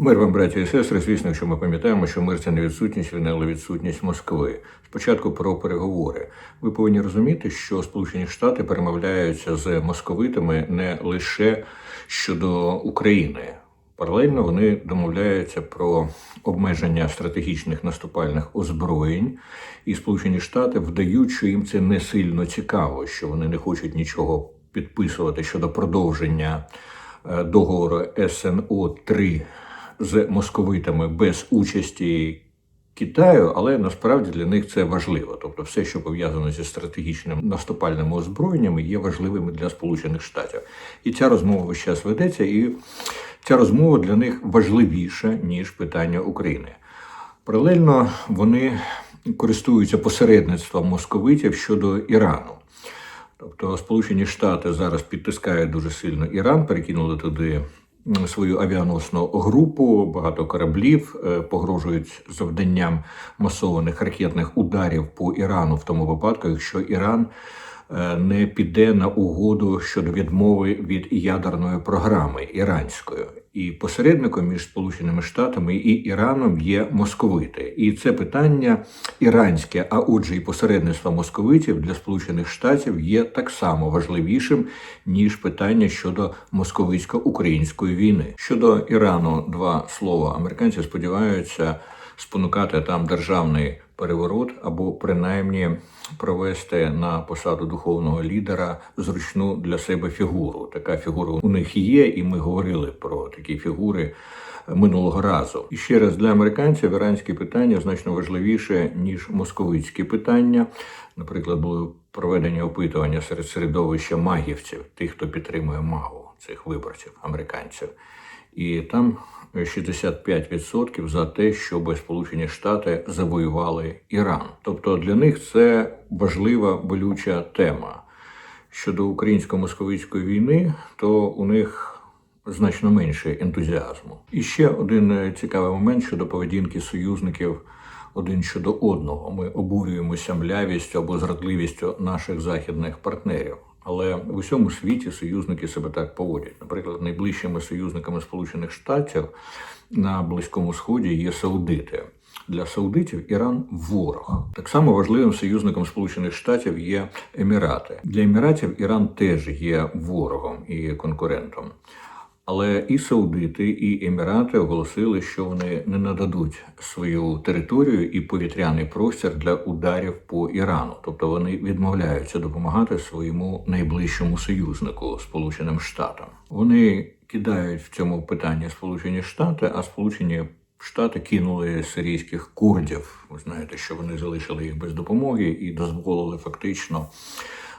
Мир вам, браті і сестри, звісно, що ми пам'ятаємо, що мир це не відсутність війни, але відсутність Москви. Спочатку про переговори. Ви повинні розуміти, що Сполучені Штати перемовляються з московитами не лише щодо України. Паралельно вони домовляються про обмеження стратегічних наступальних озброєнь, і Сполучені Штати вдають, що їм це не сильно цікаво, що вони не хочуть нічого підписувати щодо продовження е, договору СНО 3 з московитами без участі Китаю, але насправді для них це важливо. Тобто, все, що пов'язано зі стратегічним наступальними озброєннями, є важливими для Сполучених Штатів. І ця розмова весь час ведеться, і ця розмова для них важливіша ніж питання України. Паралельно вони користуються посередництвом московитів щодо Ірану. Тобто Сполучені Штати зараз підтискають дуже сильно Іран, перекинули туди свою авіаносну групу, багато кораблів е, погрожують завданням масованих ракетних ударів по Ірану в тому випадку, якщо Іран не піде на угоду щодо відмови від ядерної програми іранської. І посередником між Сполученими Штатами і Іраном є московити. І це питання іранське, а отже, і посередництво московитів для Сполучених Штатів є так само важливішим ніж питання щодо московицько-української війни. Щодо Ірану, два слова. Американці сподіваються спонукати там державний переворот або принаймні провести на посаду духовного лідера зручну для себе фігуру. Така фігура у них є, і ми говорили про такі фігури минулого разу. І ще раз для американців іранське питання значно важливіше ніж московицькі питання. Наприклад, були проведені опитування серед середовища магівців, тих, хто підтримує магу цих виборців, американців. І там 65% за те, щоб Сполучені Штати завоювали Іран. Тобто для них це важлива болюча тема. Щодо українсько-московицької війни, то у них значно менше ентузіазму. І ще один цікавий момент щодо поведінки союзників один щодо одного. Ми обурюємося млявістю або зрадливістю наших західних партнерів. Але в усьому світі союзники себе так поводять. Наприклад, найближчими союзниками Сполучених Штатів на Близькому Сході є саудити. Для саудитів Іран ворог. Так само важливим союзником Сполучених Штатів є Емірати. Для Еміратів Іран теж є ворогом і конкурентом. Але і Саудити, і Емірати оголосили, що вони не нададуть свою територію і повітряний простір для ударів по Ірану. Тобто вони відмовляються допомагати своєму найближчому союзнику Сполученим Штатам. Вони кидають в цьому питанні Сполучені Штати, а Сполучені Штати кинули сирійських курдів. Ви знаєте, що вони залишили їх без допомоги і дозволили фактично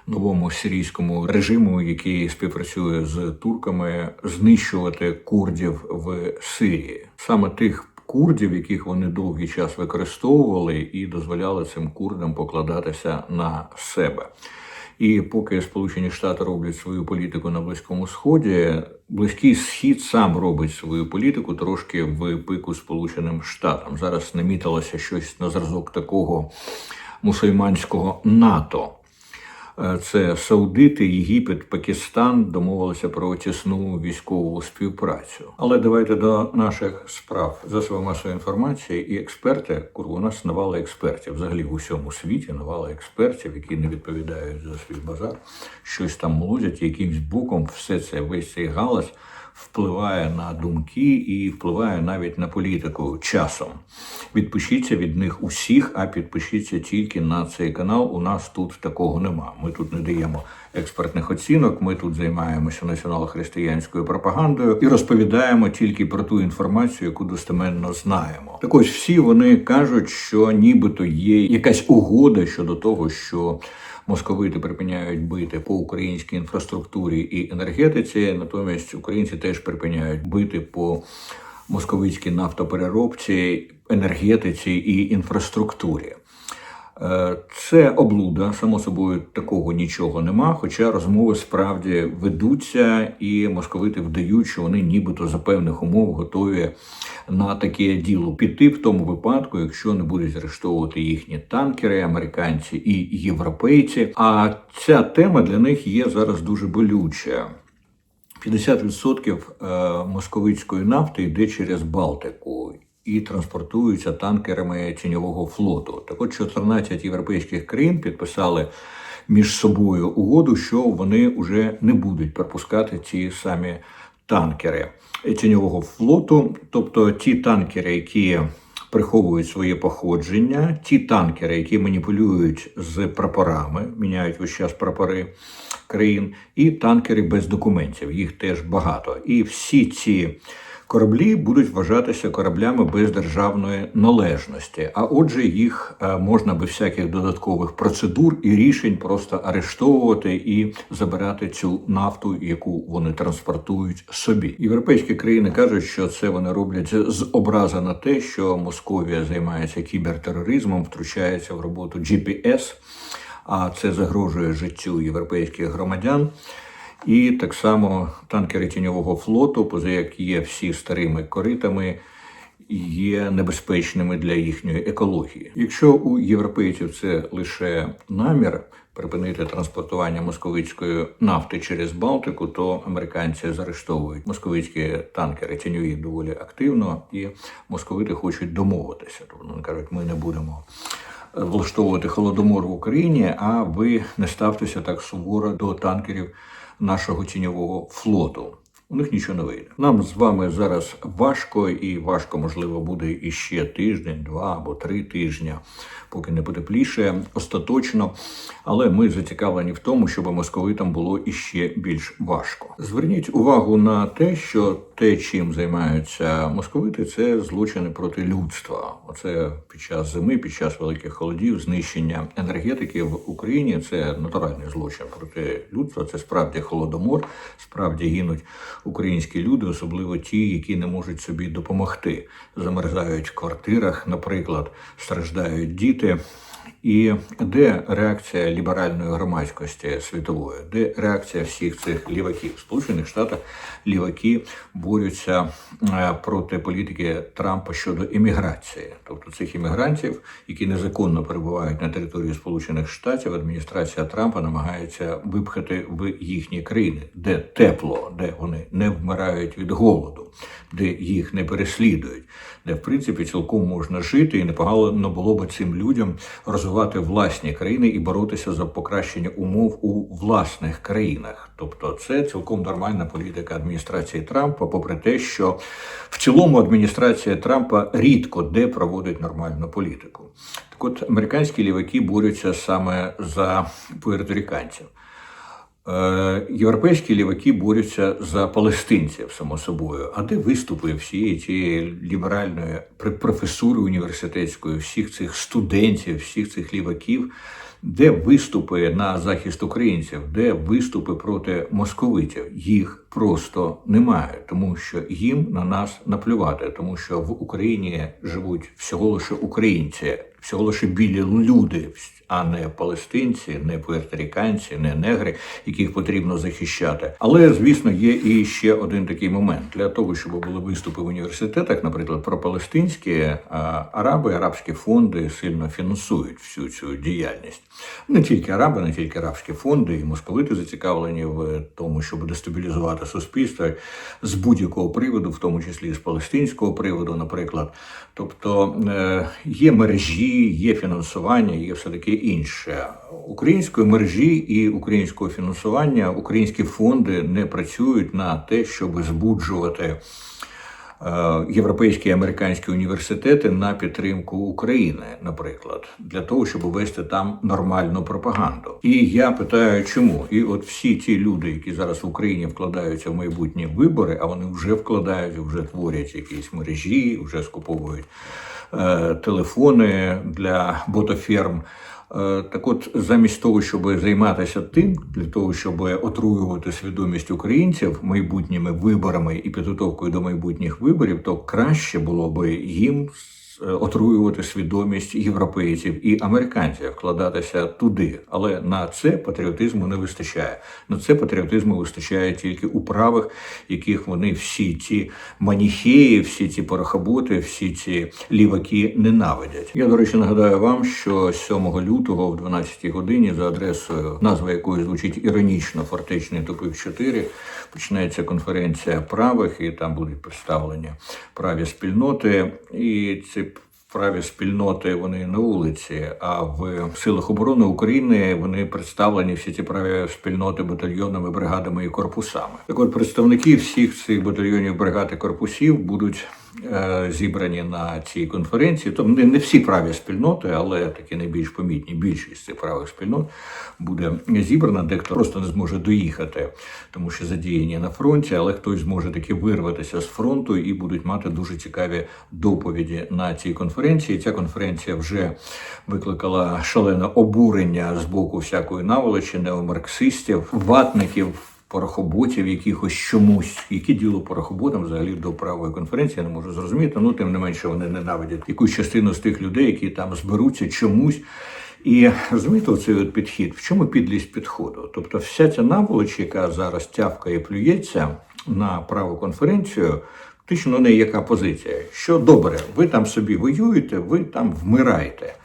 новому сирійському режиму, який співпрацює з турками, знищувати курдів в Сирії, саме тих. Курдів, яких вони довгий час використовували, і дозволяли цим курдам покладатися на себе. І поки Сполучені Штати роблять свою політику на Близькому Сході, Близький Схід сам робить свою політику трошки в пику Сполученим Штатам. Зараз намітилося щось на зразок такого мусульманського НАТО. Е, Це Саудити, Єгипет, Пакистан домовилися про тісну військову співпрацю. Але давайте до наших справ засоби масової інформації і експерти. Куру нас навала експертів. Взагалі в усьому світі навали експертів, які не відповідають за свій базар, щось там молодять, якимсь боком все це весь цей галас впливає на думки і впливає навіть на політику часом. Відпишіться від них усіх, а підпишіться тільки на цей канал. У нас тут такого нема. Ми тут не даємо експертних оцінок. Ми тут займаємося націонал-християнською пропагандою і розповідаємо тільки про ту інформацію, яку достеменно знаємо. Так ось всі вони кажуть, що нібито є якась угода щодо того, що московити припиняють бити по українській інфраструктурі і енергетиці. Натомість українці теж припиняють бити по московицькій нафтопереробці, енергетиці і інфраструктурі. Е, Це облуда, само собою такого нічого нема. Хоча розмови справді ведуться, і московити вдають, що вони нібито за певних умов готові на таке діло піти в тому випадку, якщо не будуть заарештовувати їхні танкери, американці і європейці. А ця тема для них є зараз дуже болюча. 50% е, московицької нафти йде через Балтику і транспортуються танкерами тіньового флоту. Так от 14 європейських країн підписали між собою угоду, що вони вже не будуть пропускати ці самі танкери тіньового флоту, тобто ті танкери, які приховують своє походження, ті танкери, які маніпулюють з прапорами, міняють весь час прапори країн, і танкери без документів. Їх теж багато. І всі ці кораблі будуть вважатися кораблями без державної належності. А отже, їх е, можна без всяких додаткових процедур і рішень просто арештовувати і забирати цю нафту, яку вони транспортують собі. Європейські країни кажуть, що це вони роблять з образи на те, що Московія займається кібертероризмом, втручається в роботу GPS, а це загрожує життю європейських громадян. І так само танкери тіньового флоту, поза як є всі старими коритами, є небезпечними для їхньої екології. Якщо у європейців це лише намір припинити транспортування московицької нафти через Балтику, то американці заарештовують московицькі танкери тіньові доволі активно, і московити хочуть домовитися. Тобто вони кажуть, ми не будемо влаштовувати холодомор в Україні, а ви не ставтеся так суворо до танкерів нашого тіньового флоту. У них нічого не вийде. Нам з вами зараз важко, і важко, можливо, буде іще тиждень, два або три тижні, поки не потепліше остаточно. Але ми зацікавлені в тому, щоб московитам було іще більш важко. Зверніть увагу на те, що те, чим займаються московити, це злочини проти людства. Оце під час зими, під час великих холодів, знищення енергетики в Україні це натуральний злочин проти людства. Це справді холодомор, справді гинуть українські люди, особливо ті, які не можуть собі допомогти, замерзають в квартирах, наприклад, страждають діти. освіти. І де реакція ліберальної громадськості світової, де реакція всіх цих ліваків? Сполучених Штатах ліваки борються е, проти політики Трампа щодо імміграції, тобто цих іммігрантів, які незаконно перебувають на території Сполучених Штатів, адміністрація Трампа намагається випхати в їхні країни, де тепло, де вони не вмирають від голоду, де їх не переслідують, де в принципі цілком можна жити, і непогано було би цим людям розвивати власні країни і боротися за покращення умов у власних країнах. Тобто, це цілком нормальна політика адміністрації Трампа, попри те, що в цілому адміністрація Трампа рідко де проводить нормальну політику. Так, от американські ліваки борються саме за пуерторіканців. Е, Європейські ліваки борються за палестинців, само собою. А де виступи всієї цієї ліберальної професури університетської, всіх цих студентів, всіх цих ліваків, де виступи на захист українців, де виступи проти московитів? Їх просто немає, тому що їм на нас наплювати, тому що в Україні живуть всього лише українці, всього лише білі люди, а не палестинці, не пуерторіканці, не негри, яких потрібно захищати. Але звісно, є і ще один такий момент для того, щоб були виступи в університетах, наприклад, про палестинські араби, арабські фонди сильно фінансують всю цю діяльність. Не тільки араби, не тільки арабські фонди, і московити зацікавлені в тому, щоб дестабілізувати суспільство з будь-якого приводу, в тому числі з палестинського приводу, наприклад. Тобто е, є мережі, є фінансування, є все таки інше. Української мережі і українського фінансування українські фонди не працюють на те, щоб збуджувати. Е, європейські і американські університети на підтримку України, наприклад, для того, щоб вести там нормальну пропаганду. І я питаю, чому? І от всі ті люди, які зараз в Україні вкладаються в майбутні вибори, а вони вже вкладають, вже творять якісь мережі, вже скуповують е, телефони для ботоферм. Е, так от, замість того, щоб займатися тим, для того, щоб отруювати свідомість українців майбутніми виборами і підготовкою до майбутніх виборів, то краще було би їм отруювати свідомість європейців і американців, вкладатися туди. Але на це патріотизму не вистачає. На це патріотизму вистачає тільки у правих, яких вони всі ці маніхеї, всі ці порохоботи, всі ці ліваки ненавидять. Я, до речі, нагадаю вам, що 7 лютого в 12 годині за адресою, назва якої звучить іронічно фортечний тупик 4, починається конференція правих, і там будуть представлені праві спільноти. І ці праві спільноти вони на вулиці, а в силах оборони України вони представлені всі ці праві спільноти батальйонами, бригадами і корпусами. Так от представники всіх цих батальйонів, бригад і корпусів будуть зібрані на цій конференції. Тобто не, не всі праві спільноти, але такі найбільш помітні, більшість цих правих спільнот буде зібрана. Дехто просто не зможе доїхати, тому що задіяні на фронті, але хтось зможе таки вирватися з фронту і будуть мати дуже цікаві доповіді на цій конференції. Ця конференція вже викликала шалене обурення з боку всякої наволочі, неомарксистів, ватників. Порохоботів якихось чомусь, які діло порохоботам взагалі до правої конференції, я не можу зрозуміти. Ну тим не менше вони ненавидять якусь частину з тих людей, які там зберуться чомусь. І розумієте, оцей от підхід, в чому підлість підходу? Тобто, вся ця наволоч, яка зараз тявкає і плюється на праву конференцію, фактично у неї яка позиція? Що добре, ви там собі воюєте, ви там вмираєте.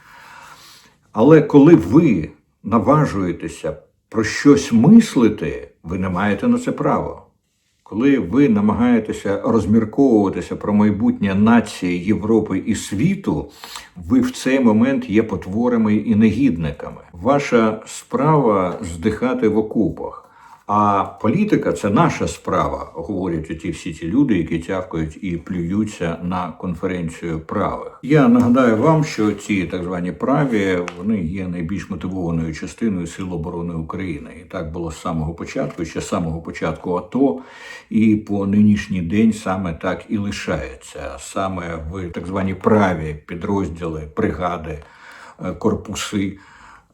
Але коли ви наважуєтеся про щось мислити, ви не маєте на це право. Коли ви намагаєтеся розмірковуватися про майбутнє нації Європи і світу, ви в цей момент є потворами і негідниками. Ваша справа здихати в окупах. А політика це наша справа, говорять оті всі ті люди, які тявкають і плюються на конференцію правих. Я нагадаю вам, що ці так звані праві вони є найбільш мотивованою частиною Сил оборони України. І так було з самого початку, ще з самого початку АТО, і по нинішній день саме так і лишається. Саме в так звані праві підрозділи, бригади, корпуси.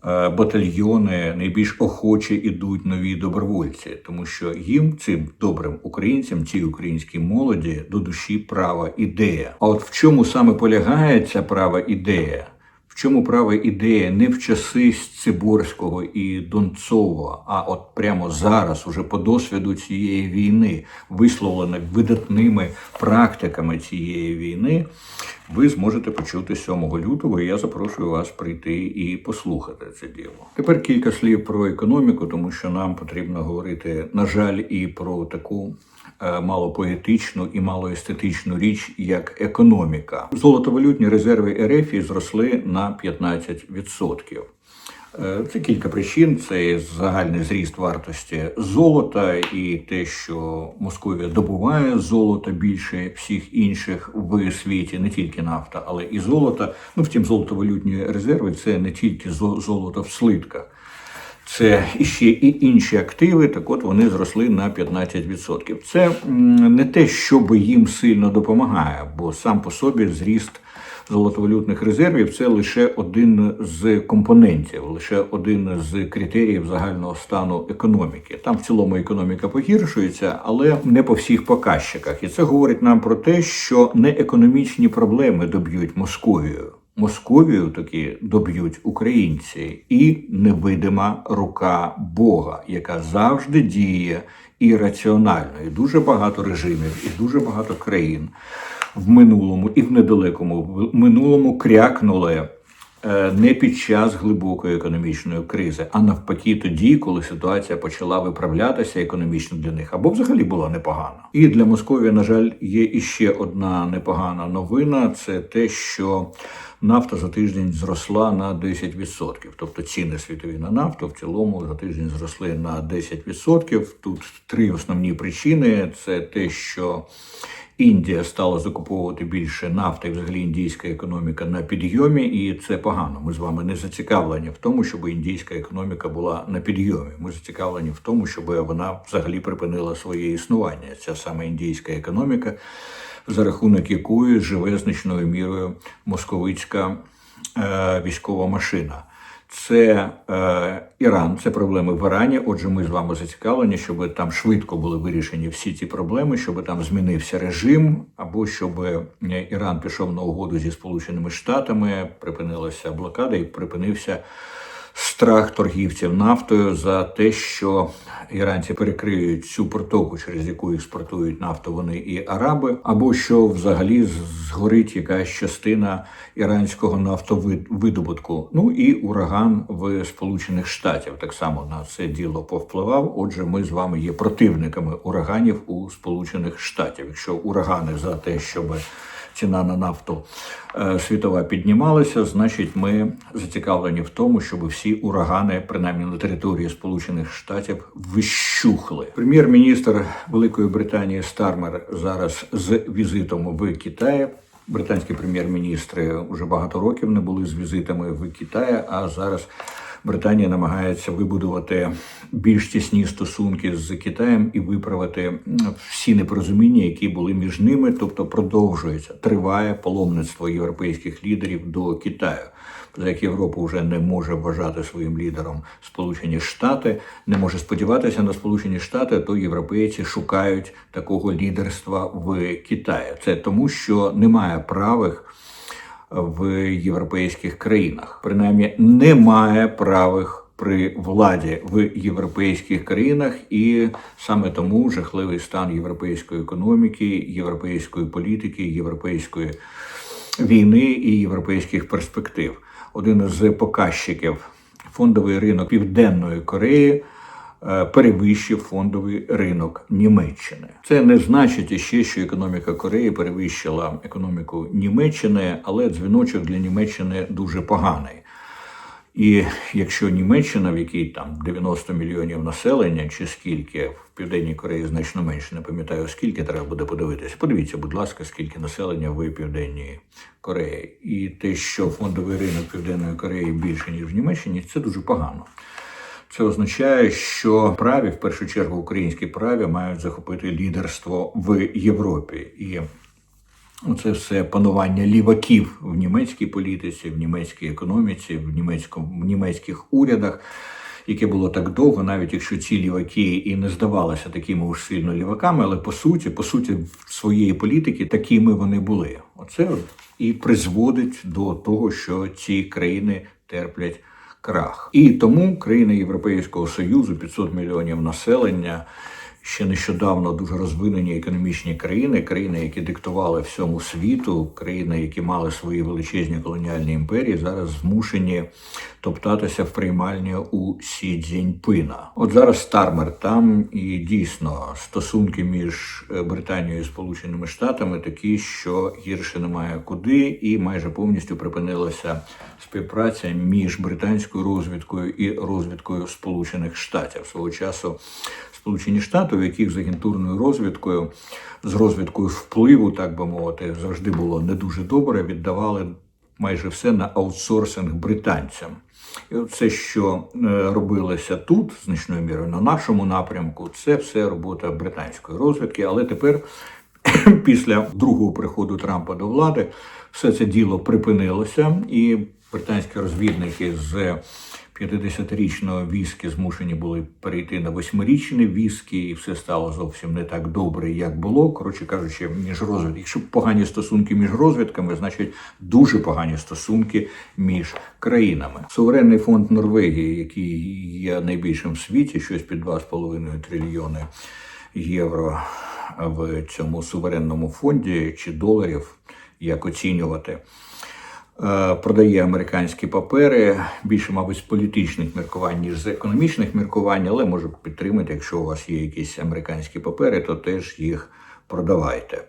Е, батальйони найбільш охоче ідуть нові добровольці, тому що їм, цим добрим українцям, цій українській молоді, до душі права ідея. А от в чому саме полягає ця права ідея? В чому права ідея не в часи Циборського і Донцова, а от прямо зараз, уже по досвіду цієї війни, висловлена видатними практиками цієї війни, ви зможете почути 7 лютого. і Я запрошую вас прийти і послухати це діло. Тепер кілька слів про економіку, тому що нам потрібно говорити, на жаль, і про таку. Е, Малопоетичну і малоестетичну річ, як економіка. Золотовалютні резерви РФ зросли на 15%. Е, Це кілька причин: це загальний зріст вартості золота і те, що Московія добуває золото більше всіх інших в світі, не тільки нафта, але і золото. Ну, втім, золотовалютні резерви це не тільки зо- золото в слитках. Це іще і інші активи, так от вони зросли на 15%. Це не те, що би їм сильно допомагає, бо сам по собі зріст золотовалютних резервів це лише один з компонентів, лише один з критеріїв загального стану економіки. Там в цілому економіка погіршується, але не по всіх показчиках. І це говорить нам про те, що не економічні проблеми доб'ють Московію. Московію таки доб'ють українці і невидима рука Бога, яка завжди діє ірраціонально. І дуже багато режимів, і дуже багато країн в минулому і в недалекому минулому крякнули е, не під час глибокої економічної кризи, а навпаки, тоді, коли ситуація почала виправлятися економічно для них, або взагалі була непогана. І для Московії, на жаль, є іще одна непогана новина: це те, що нафта за тиждень зросла на 10%. Тобто ціни світові на нафту в цілому за тиждень зросли на 10%. Тут три основні причини: це те, що Індія стала закуповувати більше нафти, і взагалі індійська економіка на підйомі, і це погано. Ми з вами не зацікавлені в тому, щоб індійська економіка була на підйомі. Ми зацікавлені в тому, щоб вона взагалі припинила своє існування. Ця саме індійська економіка, за рахунок якої живе значною мірою московицька е, військова машина. Це е, Іран, це проблеми в Ірані. Отже, ми з вами зацікавлені, щоб там швидко були вирішені всі ці проблеми, щоб там змінився режим, або щоб е, Іран пішов на угоду зі Сполученими Штатами, припинилася блокада і припинився страх торгівців нафтою за те, що іранці перекриють цю протоку, через яку експортують нафту вони і араби, або що взагалі згорить якась частина іранського нафтовидобутку. Ну і ураган в Сполучених Штатів так само на це діло повпливав. Отже, ми з вами є противниками ураганів у Сполучених Штатів. Якщо урагани за те, щоб ціна на нафту е, світова піднімалася, значить, ми зацікавлені в тому, щоб всі урагани, принаймні на території Сполучених Штатів, вищухли. Прем'єр-міністр Великої Британії Стармер зараз з візитом в Китаї. Британські прем'єр-міністри вже багато років не були з візитами в Китаї, а зараз. Британія намагається вибудувати більш тісні стосунки з Китаєм і виправити всі непорозуміння, які були між ними, тобто продовжується триває паломництво європейських лідерів до Китаю. За Як Європа вже не може вважати своїм лідером Сполучені Штати, не може сподіватися на Сполучені Штати, то європейці шукають такого лідерства в Китаї. Це тому, що немає правих в європейських країнах. Принаймні немає правих при владі в європейських країнах, і саме тому жахливий стан європейської економіки, європейської політики, європейської війни і європейських перспектив. Один з показчиків фондовий ринок Південної Кореї. Е, перевищив фондовий ринок Німеччини. Це не значить іще, що економіка Кореї перевищила економіку Німеччини, але дзвіночок для Німеччини дуже поганий. І якщо Німеччина, в якій там 90 мільйонів населення, чи скільки в Південній Кореї значно менше, не пам'ятаю, скільки треба буде подивитися. Подивіться, будь ласка, скільки населення в Південній Кореї. І те, що фондовий ринок Південної Кореї більше, ніж в Німеччині, це дуже погано. Це означає, що праві, в першу чергу, українські праві мають захопити лідерство в Європі. І це все панування ліваків в німецькій політиці, в німецькій економіці, в німецькому в німецьких урядах, яке було так довго, навіть якщо ці ліваки і не здавалися такими уж сильно ліваками, але по суті, по суті, своєї політики такими вони були. Оце і призводить до того, що ці країни терплять крах. І тому країни Європейського союзу 500 мільйонів населення. Ще нещодавно дуже розвинені економічні країни, країни, які диктували всьому світу, країни, які мали свої величезні колоніальні імперії, зараз змушені топтатися в приймальні у Сі Цзіньпина. От зараз Стармер там і дійсно стосунки між е, Британією і Сполученими Штатами такі, що гірше немає куди, і майже повністю припинилася співпраця між британською розвідкою і розвідкою Сполучених Штатів свого часу. Сполучені Штати, у яких з агентурною розвідкою, з розвідкою впливу, так би мовити, завжди було не дуже добре, віддавали майже все на аутсорсинг британцям. І це, що е, робилося тут, значною мірою на нашому напрямку, це все робота британської розвідки. Але тепер, після другого приходу Трампа до влади, все це діло припинилося, і британські розвідники з 50-річного віскі змушені були перейти на восьмирічний віскі, і все стало зовсім не так добре, як було. Коротше кажучи, між розвідками. Якщо погані стосунки між розвідками, значить дуже погані стосунки між країнами. Суверенний фонд Норвегії, який є найбільшим в світі, щось під 2,5 трильйони євро в цьому суверенному фонді чи доларів, як оцінювати. Е, продає американські папери більше, мабуть, з політичних міркувань, ніж з економічних міркувань, але можу підтримати, якщо у вас є якісь американські папери, то теж їх продавайте.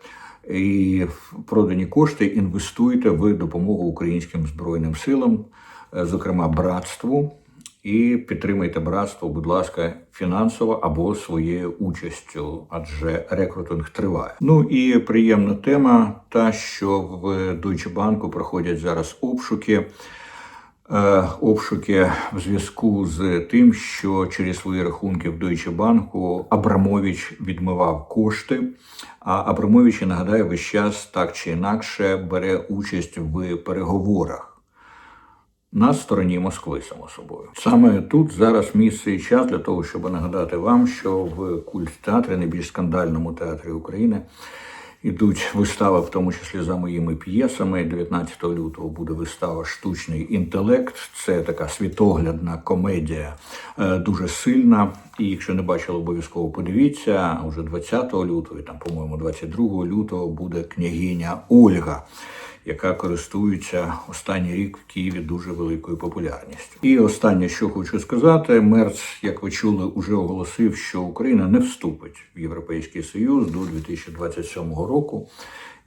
І продані кошти інвестуйте в допомогу українським збройним силам, е, зокрема братству. І підтримайте братство, будь ласка, фінансово або своєю участю, адже рекрутинг триває. Ну і приємна тема, та що в Deutsche Bank проходять зараз обшуки. Е, обшуки в зв'язку з тим, що через свої рахунки в Deutsche Bank Абрамович відмивав кошти. А Абрамович, нагадаю, весь час так чи інакше бере участь в переговорах. На стороні Москви, само собою. Саме тут зараз місце і час для того, щоб нагадати вам, що в культ театрі, найбільш скандальному театрі України, ідуть вистави, в тому числі за моїми п'єсами. 19 лютого буде вистава Штучний інтелект. Це така світоглядна комедія, е, дуже сильна. І якщо не бачили, обов'язково подивіться. Уже 20 лютого, і там, по-моєму, 22 лютого буде княгиня Ольга яка користується останній рік в Києві дуже великою популярністю. І останнє, що хочу сказати, Мерц, як ви чули, уже оголосив, що Україна не вступить в Європейський Союз до 2027 року.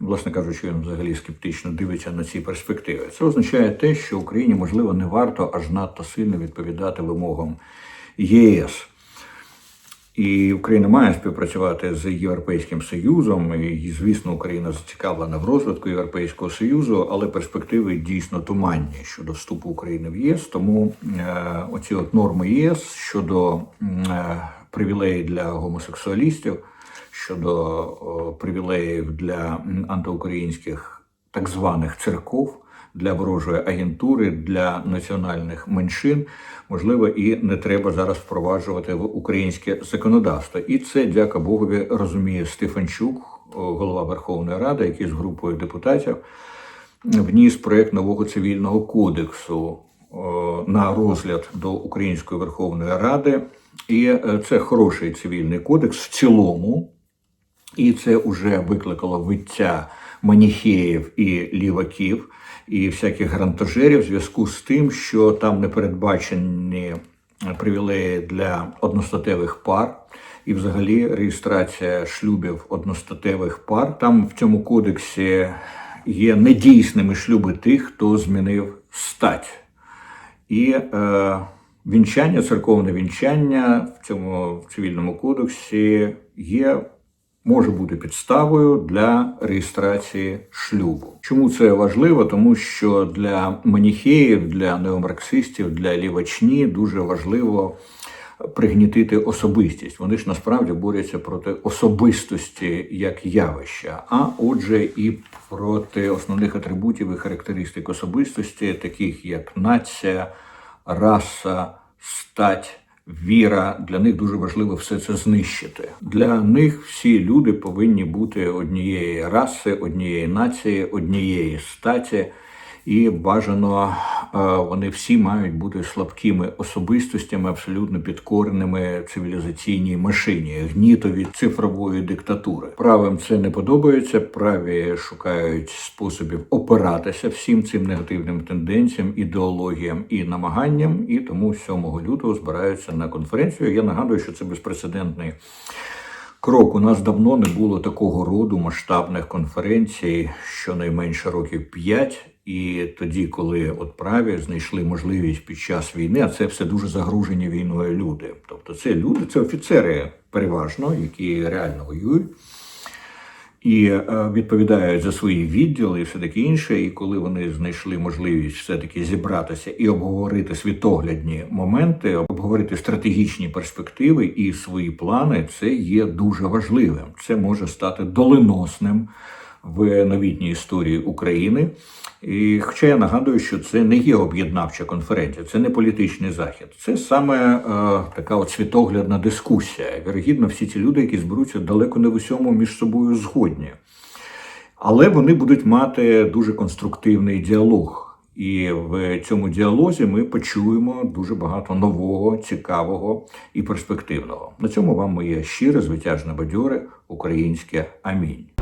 Власне кажучи, він взагалі скептично дивиться на ці перспективи. Це означає те, що Україні можливо не варто аж надто сильно відповідати вимогам ЄС. І Україна має співпрацювати з Європейським Союзом. І, звісно, Україна зацікавлена в розвитку Європейського Союзу, але перспективи дійсно туманні щодо вступу України в ЄС. Тому е, оці от норми ЄС щодо е, привілеїв для гомосексуалістів, щодо привілеїв для антиукраїнських так званих церков для ворожої агентури, для національних меншин, можливо, і не треба зараз впроваджувати в українське законодавство. І це, дяка Богові, розуміє Стефанчук, голова Верховної Ради, який з групою депутатів вніс проект нового цивільного кодексу на розгляд до Української Верховної Ради. І е, це хороший цивільний кодекс в цілому, і це вже викликало виття маніхеїв і ліваків і всяких грантожерів в зв'язку з тим, що там не передбачені привілеї для одностатевих пар. І, взагалі, реєстрація шлюбів одностатевих пар. Там в цьому кодексі є недійсними шлюби тих, хто змінив стать. І е, вінчання, церковне вінчання в цьому цивільному кодексі є може бути підставою для реєстрації шлюбу. Чому це важливо? Тому що для маніхеїв, для неомарксистів, для лівачні дуже важливо. Пригнітити особистість. Вони ж насправді борються проти особистості як явища, а отже, і проти основних атрибутів і характеристик особистості, таких як нація, раса, стать, віра. Для них дуже важливо все це знищити. Для них всі люди повинні бути однієї раси, однієї нації, однієї статі. І бажано вони всі мають бути слабкими особистостями, абсолютно підкореними цивілізаційній машині, гнітові цифрової диктатури. Правим це не подобається. Праві шукають способів опиратися всім цим негативним тенденціям, ідеологіям і намаганням. І тому 7 лютого збираються на конференцію. Я нагадую, що це безпрецедентний. Крок у нас давно не було такого роду масштабних конференцій, щонайменше років 5. І тоді, коли от праві знайшли можливість під час війни, а це все дуже загружені війною люди. Тобто, це люди, це офіцери переважно, які реально воюють і е, відповідають за свої відділи і все таке інше. І коли вони знайшли можливість все-таки зібратися і обговорити світоглядні моменти, обговорити стратегічні перспективи і свої плани, це є дуже важливим. Це може стати доленосним в новітній історії України. І Хоча я нагадую, що це не є об'єднавча конференція, це не політичний захід, це саме е, така от світоглядна дискусія. Вірогідно, всі ці люди, які зберуться далеко не в усьому між собою згодні. Але вони будуть мати дуже конструктивний діалог. І в цьому діалозі ми почуємо дуже багато нового, цікавого і перспективного. На цьому вам моє щире, звитяжне бадьоре українське амінь.